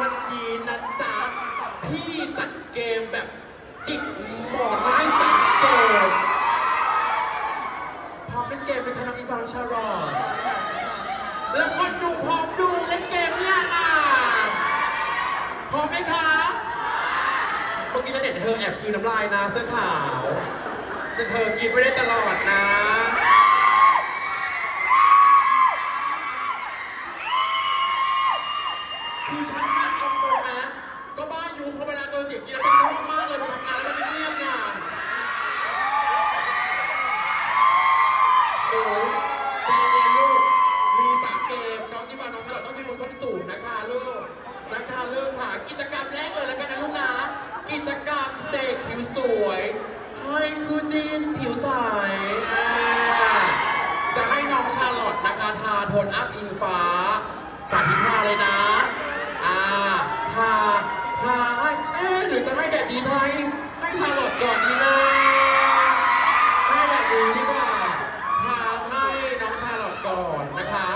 วันนี้นะจ๊ะพี่จัดเกมแบบจิตหมอนไม้สามโจมพร้อมเล่นเกมเป็นคณะอินฟาชารอนแล้วคนดูพร้อมดูเล่นเกมเนี่ยนะพร้อมไหมคะเมื่อกี้ฉันเห็นเธอแอบกินน้ำลายนะเสื้อขาวแต่เธอกินไม่ได้ตลอดนะ กิจกรรมแรกเลยแล้วกันนะลูกนะ กิจกรรมเสกผิวสวย ให้คือจีนผิวใสอ่าจะให้น้องชาลอตนะคะทาโทนอัพอิงฟ้าสาธิตทาเลยนะอ่าทาทาให้เอ๊ะหรือจะให้แดดดีทาให้ให้ชาลอตก่อนดีนะ ให้แดดดีดีกว่าทาให้น้องชาลอตก่อนนะคะ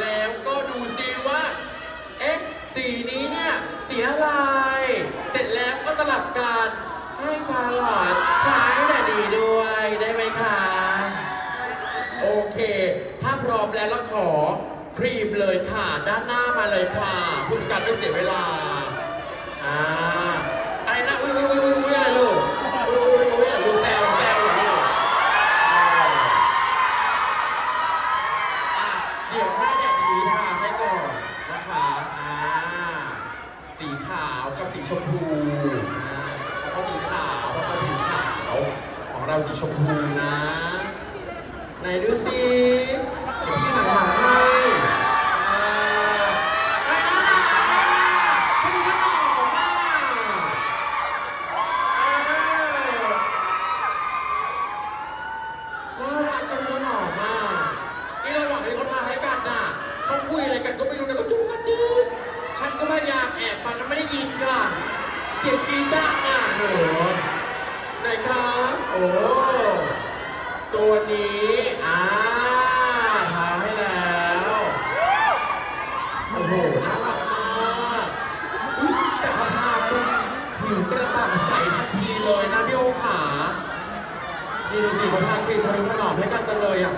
แล้วก็ดูซิว่า เอ๊ะ สีนี้เนี่ย สีอะไร เสร็จแล้วก็สลับกัน ให้ชาลอตทาให้แดดดีด้วยได้ไหมคะ โอเค ถ้าพร้อมแล้วเราขอครีมเลยค่ะ ด้านหน้ามาเลยค่ะเพื่อเป็นการไม่เสียเวลา อ่าอะไรนะอุ้ยอุ้ยอุ้ยอุ้ยอุ้ยอะไรลูกอุ้ยอุ้ยอุ้ยลูกแซวแซวเหรอลูกอ่าอะเดี๋ยวให้แดดดีทาให้ก่อนนะคะ อ่า สีขาวกับสีชมพูอ่า เขาสีขาวเพราะเขาผิวขาว ของเราสีชมพูนะไหนดูสิเดี๋ยวพี่หนังหลังให้อ่าไอ้น่ารักอะฉันดูฉันหอมอะเออน่ารักจังเลยหอมอะนี่ระหว่างที่เขาทาให้กันน่ะเขาคุยอะไรกันก็ไม่รู้นะ สียงกรีดดังอะหนูไหนคะโอ้ ตัวนี้อ่าทาให้แล้ว โอ้โห น่ารักมากอุ๊ยแต่พอทาปุ๊บผิวกระจ่างใสทันทีเลยนะพี่โอขานี่ดูสิเขาทาครีมพอดูถนอมให้กันจังเลยอะ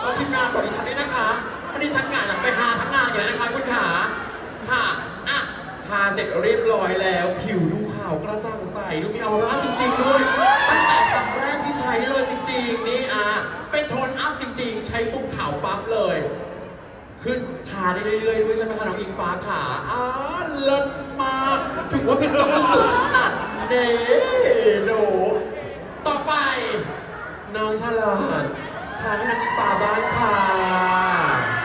เอาทีมงานบอกดิฉันด้วยนะคะถ้าดิฉันงานอยากไปทาทั้งงานอยู่แล้วนะคะคุณขาค่ะ ทาเสร็จเรียบร้อยแล้ว ผิวดูขาวกระจ่างใสดูมีออร่าจริง ๆ ด้วย ตั้งแต่ครั้งแรกที่ใช้เลยจริง ๆ นี่อะเป็นโทนอัพจริง ๆ ใช้ปุ๊บขาวปั๊บเลย ขึ้นทาได้เรื่อยๆด้วยใช่ไหมคะน้องอิงฟ้าขาอ่าเลิศมากถือว่าเป็นควสุขขนาดเน่หนูต่อไป น้องชาลอตทาให้น้องอิงฟ้าบ้างค่ะ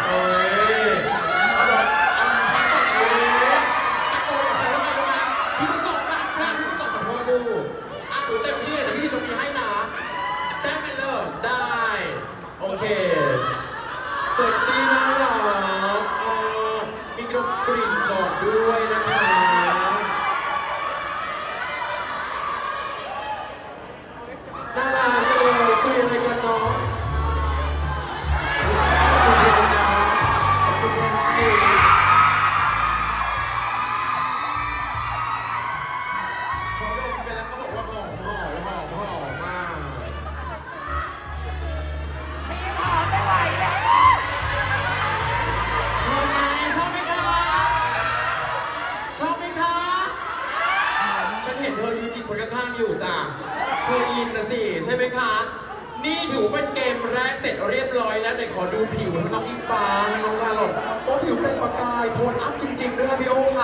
เอ้ยเอาละเอาทางฝั่งนี้ตะโกนบอกฉันว่าไงรู้ไหมพี่ต้องตอบรักค่ะพี่ต้องตอบขอโทษลูกอะหนูเต็มที่เลยนะพี่ตรงนี้ให้นะได้ไหมเลิกได้ โอเค เซ็กซี่น่ารักอ่ามีกลิ่นกลิ่น อยู่จ้ะเธออินนะสิใช่ไหมคะ นี่ถือเป็นเกมแรกเสร็จเรียบร้อยแล้วเดี๋ยวขอดูผิวทั้งน้องอิงฟ้าทั้งน้องชาลอตโอ้ผิวเป็นประกายโทนอัพจริงๆด้วยค่ะพี่โอค่ะ